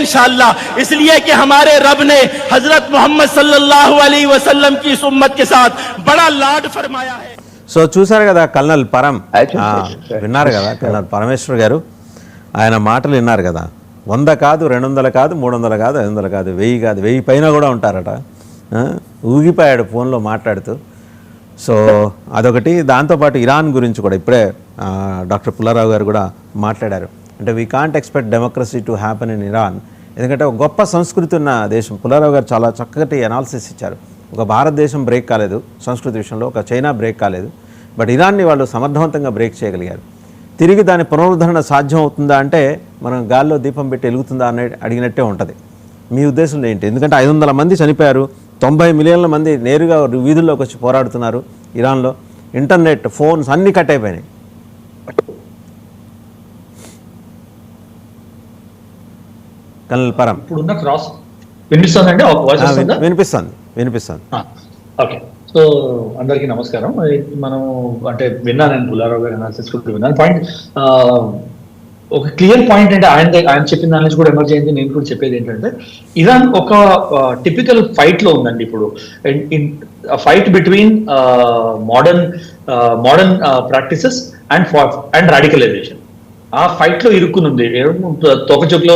इंशाल्लाह इसलिए कि हमारे रब ने हजरत मोहम्मद सल्लल्लाहु अलैहि वसल्लम की इस उम्मत के साथ बड़ा लाड फरमाया है సో చూశారు కదా కల్నల్ పరం అచ్చా, ఆ, అచ్చా. విన్నారు కదా కల్నల్ పరమేశ్వర్ గారు ఆయన మాటలు విన్నారు కదా వంద కాదు రెండు వందలు కాదు మూడు వందలు కాదు ఐదు వందలు కాదు వెయ్యి కాదు వెయ్యి పైన కూడా ఉంటారట ఆ, ఊగిపోయాడు ఫోన్లో మాట్లాడుతూ సో అదొకటి దాంతోపాటు ఇరాన్ గురించి కూడా ఇప్పుడే ఆ, డాక్టర్ పుల్లారావు గారు కూడా మాట్లాడారు అంటే we can't expect democracy to happen in Iran ఎందుకంటే ఒక గొప్ప సంస్కృతి ఉన్న దేశం. పుల్లారావు గారు చాలా చక్కటి అనాలిసిస్ ఇచ్చారు. ఒక భారతదేశం బ్రేక్ కాలేదు. సంస్కృతి విషయంలో ఒక చైనా బ్రేక్ కాలేదు. బట్ ఇరాన్ని వాళ్ళు సమర్థవంతంగా బ్రేక్ చేయగలిగారు. తిరిగి దాని పునరుద్ధరణ సాధ్యం అవుతుందా అంటే మనం గాల్లో దీపం పెట్టి వెలుగుతుందా అనే అడిగినట్టే ఉంటుంది. మీ ఉద్దేశంలో ఏంటి? ఎందుకంటే ఐదు వందల మంది చనిపోయారు. తొంభై మిలియన్ల మంది నేరుగా వీధుల్లోకి వచ్చి పోరాడుతున్నారు ఇరాన్లో. ఇంటర్నెట్ ఫోన్స్ అన్నీ కట్ అయిపోయినాయి. కల్నల్ పరం ఇప్పుడున్న క్రాస్ వినిపిస్తుందండి? వినిపిస్తుంది వినిపిస్తుంది. ఓకే సో అందరికీ నమస్కారం. మనం అంటే విన్నాను నేను పుల్లారావు గారి అనాలిసిస్ కూడా విన్నాను. పాయింట్ ఒక క్లియర్ పాయింట్ అంటే ఆయన ఆయన చెప్పిన దాని నుంచి కూడా ఎమర్జ్ అయింది. నేను కూడా చెప్పేది ఏంటంటే ఇరాన్ ఒక టిపికల్ ఫైట్లో ఉందండి ఇప్పుడు. Fight between modern modern practices and and radicalization ఆ ఫైట్లో ఇరుక్కునుంది తోక చెప్పులో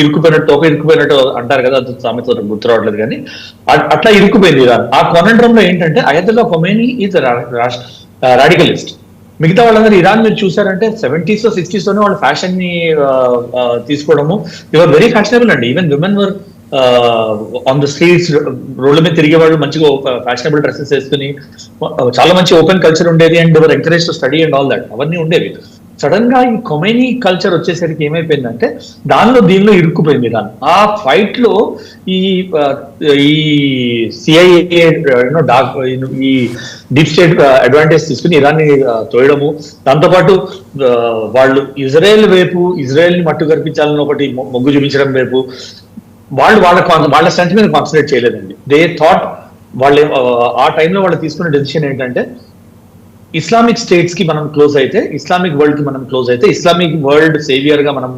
ఇరుక్కుపోయినట్టు తోక ఇరుక్కుపోయినట్టు అంటారు కదా అది సామెత గుర్తు రావట్లేదు కానీ అట్లా ఇరుక్కుపోయింది ఇరాన్. ఆ లో ఏంటంటే అయతుల్లా కొమేని ఈజ్ రాడికలిస్ట్ మిగతా వాళ్ళందరూ ఇరాన్ మీరు చూసారంటే సెవెంటీస్లో సిక్స్టీస్లోనే వాళ్ళు ఫ్యాషన్ని తీసుకోవడము. ఇవర్ వెరీ ఫ్యాషనబుల్ అండి. Even women were on the streets రోడ్ల మీద తిరిగే వాళ్ళు మంచిగా ఫ్యాషనబుల్ డ్రెస్సెస్ వేసుకుని చాలా మంచి ఓపెన్ కల్చర్ ఉండేది and encourage to study and all that అవన్నీ ఉండేవి. సడన్గా ఈ కొమైనీ కల్చర్ వచ్చేసరికి ఏమైపోయిందంటే దానిలో దీనిలో ఇరుక్కుపోయింది ఇరాన్ ఆ ఫైట్లో ఈ ఈ సిఐఏ డాక్ ఈ డీప్ స్టేట్ అడ్వాంటేజ్ తీసుకుని ఇరాన్ని తోయడము. దాంతోపాటు వాళ్ళు ఇజ్రాయెల్ వైపు ఇజ్రాయెల్ని మట్టు కనిపించాలని ఒకటి మొగ్గు చూపించడం వైపు వాళ్ళు వాళ్ళ వాళ్ళ స్ట్రెంత్ మీద కాన్సన్ట్రేట్ చేయలేదండి. దే థాట్ వాళ్ళు ఆ, ఆ టైంలో వాళ్ళు తీసుకున్న డెసిషన్ ఏంటంటే ఇస్లామిక్ స్టేట్స్కి మనం క్లోజ్ అయితే ఇస్లామిక్ వరల్డ్కి మనం క్లోజ్ అయితే ఇస్లామిక్ వరల్డ్ సేవియర్గా మనం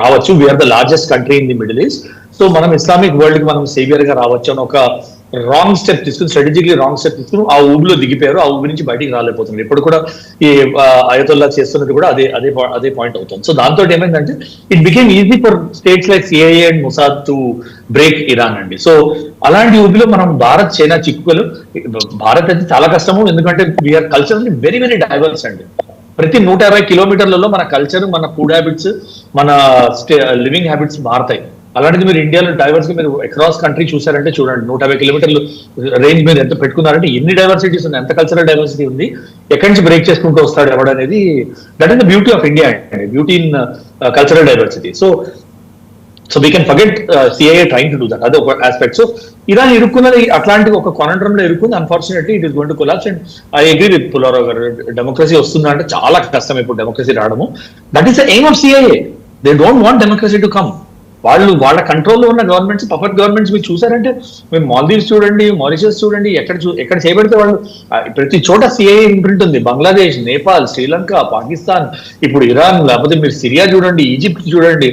రావచ్చు. We are the largest country in the Middle East so మనం ఇస్లామిక్ వరల్డ్కి మనం సేవియర్గా రావచ్చు అని ఒక రాంగ్ స్టెప్ తీసుకుని స్ట్రాటజిక్లీ రాంగ్ స్టెప్ తీసుకుని ఆ ఊబిలో దిగిపోయారు. ఆ ఊబి నుంచి బయటికి రాలేకపోతున్నారు. ఇప్పుడు కూడా ఈ అయతొల్లా చేస్తున్నది కూడా అదే అదే అదే పాయింట్ అవుతుంది. సో దాంతో ఏమైందంటే it became easy for states like CIA and Mossad to break Iran అండి. సో అలాంటి ఊబిలో మనం భారత్ చైనా చిక్కుకలు భారత్ అయితే చాలా కష్టము. ఎందుకంటే we are culture very very diverse అండి. ప్రతి నూట యాభై కిలోమీటర్లలో మన కల్చర్ మన ఫుడ్ హ్యాబిట్స్ మన లివింగ్ హ్యాబిట్స్ మారుతాయి. అలాంటిది మీరు ఇండియాలో డైవర్స్ మీరు అక్రాస్ కంట్రీ చూసారంటే చూడండి. నూట యాభై కిలోమీటర్లు రేంజ్ మీద ఎంత పెట్టుకున్నారంటే ఎన్ని డైవర్సిటీస్ ఉన్నాయి ఎంత కల్చరల్ డైవర్సిటీ ఉంది ఎక్కడి నుంచి బ్రేక్ చేసుకుంటూ వస్తాడు ఎవడనేది that is the beauty of India అండి. Beauty in cultural diversity so so we can forget CIA train to do that అదే ఒక ఆస్పెక్ట్ సో ఇరాన్ ఇరుక్కున్నది అట్లాంటి ఒక కొనండ్రంలో ఇరుక్కుంది. Unfortunately it is going to collapse and I agree with Pullarao garu. Democracy వస్తుందా అంటే చాలా కష్టం ఇప్పుడు డెమోక్రసీ రావడము. That is the aim of CIA they don't want democracy to come వాళ్ళు వాళ్ళ కంట్రోల్లో ఉన్న గవర్నమెంట్స్ పపట్ గవర్నమెంట్స్ మీరు చూసారంటే మేము మాల్దీవ్స్ చూడండి మారిషస్ చూడండి ఎక్కడ చూ ఎక్కడ చేయబడితే వాళ్ళు ప్రతి చోట సిఐ ఇంప్రింట్ ఉంది. బంగ్లాదేశ్ నేపాల్ శ్రీలంక పాకిస్తాన్ ఇప్పుడు ఇరాన్ లేకపోతే మీరు సిరియా చూడండి ఈజిప్ట్ చూడండి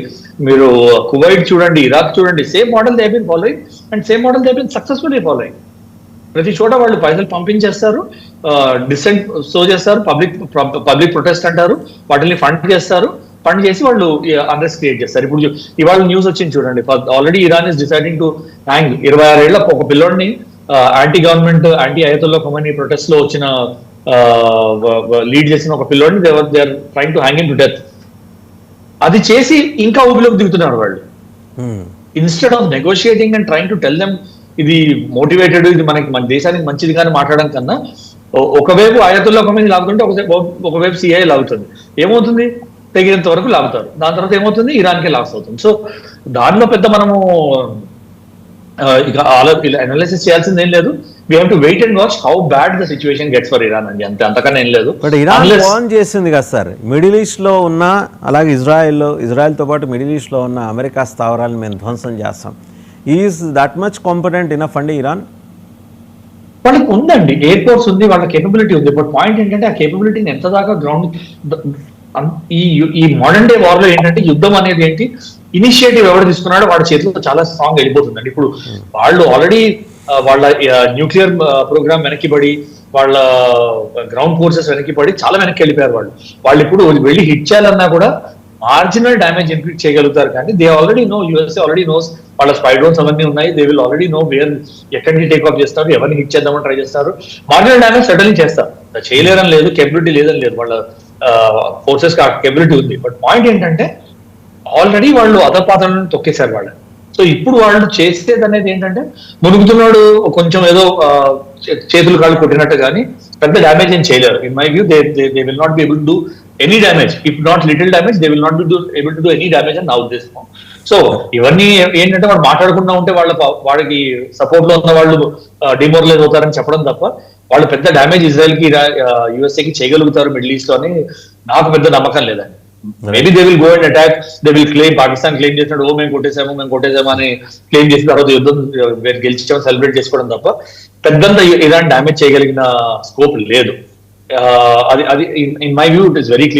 మీరు కువైట్ చూడండి ఇరాక్ చూడండి same model they been following and same model they been successfully following ప్రతి చోట వాళ్ళు పైసలు పంపించేస్తారు డిసెంట్ సో చేస్తారు పబ్లిక్ పబ్లిక్ ప్రొటెస్ట్ అంటారు వాటిని ఫండ్ చేస్తారు. ఫండ్ చేసి వాళ్ళు అన్రెస్ట్ క్రియేట్ చేస్తారు. ఇప్పుడు ఇవాళ న్యూస్ వచ్చింది చూడండి. Already Iran is deciding to hang ఇరవై ఆరేళ్ళ ఒక పిల్లోడిని anti government anti Ayatollah Khomeini ప్రొటెస్ట్లో వచ్చిన లీడ్ చేసిన ఒక పిల్లోడిని they they are trying to hang in to death అది చేసి ఇంకా ఊబిలోకి దిగుతున్నారు వాళ్ళు. Instead of negotiating and trying to tell them ఇది మోటివేటెడ్ ఇది మనకి మన దేశానికి మంచిది కానీ మాట్లాడడం కన్నా ఒకవైపు ఆయతుల్లో ఒక మీద లాగుతుంటే ఒకవైపు సిఐ లాగుతుంది. ఏమవుతుంది? తెగినంత వరకు లాగుతారు. దాని తర్వాత ఏమవుతుంది? ఇరాన్కే లాస్ అవుతుంది. సో దానిలో పెద్ద మనము ఇక అనాలిసిస్ చేయాల్సింది ఏం లేదు. We have to wait and watch how bad the situation gets for Iran అండి. అంతే అంతకన్నా ఏం లేదు. బట్ ఇరాన్ వాన్ చేసింది కదా సార్. మిడిల్ ఈస్ట్లో ఉన్న అలాగే ఇజ్రాయెల్లో ఇజ్రాయెల్తో పాటు మిడిల్ ఈస్ట్లో ఉన్న అమెరికా స్థావరాలను మేము ధ్వంసం చేస్తాం. Is that much competent enough అండి ఇరాన్ వాళ్ళకి ఉందండి. ఎయిర్ ఫోర్స్ ఉంది వాళ్ళ కేపబిలిటీ ఉంది. బట్ పాయింట్ ఏంటంటే ఆ కేపబిలిటీని ఎంత దాకా గ్రౌండ్ ఈ ఈ మోడర్న్ డే వార్లో ఏంటంటే యుద్ధం అనేది ఏంటి? ఇనిషియేటివ్ ఎవరు తీసుకున్నాడో వాడి చేతిలో చాలా స్ట్రాంగ్ వెళ్ళిపోతుందండి. ఇప్పుడు వాళ్ళు ఆల్రెడీ వాళ్ళ న్యూక్లియర్ ప్రోగ్రామ్ వెనక్కిపడి వాళ్ళ గ్రౌండ్ ఫోర్సెస్ వెనక్కిపడి చాలా వెనక్కి వెళ్ళిపోయారు వాళ్ళు. వాళ్ళు ఇప్పుడు వెళ్ళి హిట్ చేయాలన్నా కూడా మార్జినల్ డ్యామేజ్ ఇన్ఫ్లిక్ట్ చేయగలుగుతారు కానీ they already know USA already knows వాళ్ళ స్పై డ్రోన్స్ అవన్నీ ఉన్నాయి. They will already know where ఎక్కడి నుంచి టేక్ ఆఫ్ చేస్తారు ఎవరిని హిట్ చేద్దామని ట్రై చేస్తారు. మార్జినల్ డ్యామేజ్ సడన్లీ చేస్తారు. చేయలేరని లేదు కెబిలిటీ లేదని లేదు. వాళ్ళ ఫోర్సెస్కి ఆ కెబిలిటీ ఉంది. బట్ పాయింట్ ఏంటంటే ఆల్రెడీ వాళ్ళు అధపాత్రలను తొక్కేశారు వాళ్ళు సో ఇప్పుడు వాళ్ళు చేసేది అనేది ఏంటంటే మునుగుతున్నాడు కొంచెం ఏదో చేతులు కాళ్ళు కొట్టినట్టు కానీ పెద్ద డ్యామేజ్ ఏం చేయలేరు. In my view they they will not be able do any damage if not little damage they will not be able to do any damage అని నా ఉద్దేశం సో ఇవన్నీ ఏంటంటే వాళ్ళు మాట్లాడకుండా ఉంటే వాళ్ళ వాడికి సపోర్ట్లో ఉన్న వాళ్ళు డిమోరలైజ్ అవుతారని చెప్పడం తప్ప వాళ్ళు పెద్ద డ్యామేజ్ ఇజ్రాయెల్కి యుఎస్ఏ కి చేయగలుగుతారు మిడిల్ ఈస్ట్లో అని నాకు పెద్ద నమ్మకం లేదండి maybe they will go and attack they will claim Pakistan claim చేసినట్టు ఓ మేము కొట్టేసాము మేము కొట్టేసాము అని క్లెయిమ్ చేసిన తర్వాత యుద్ధం గెలిచాము సెలబ్రేట్ చేసుకోవడం తప్ప పెద్దంత ఇలాంటి డ్యామేజ్ చేయగలిగిన స్కోప్ లేదు. అది అది in my view it is very clear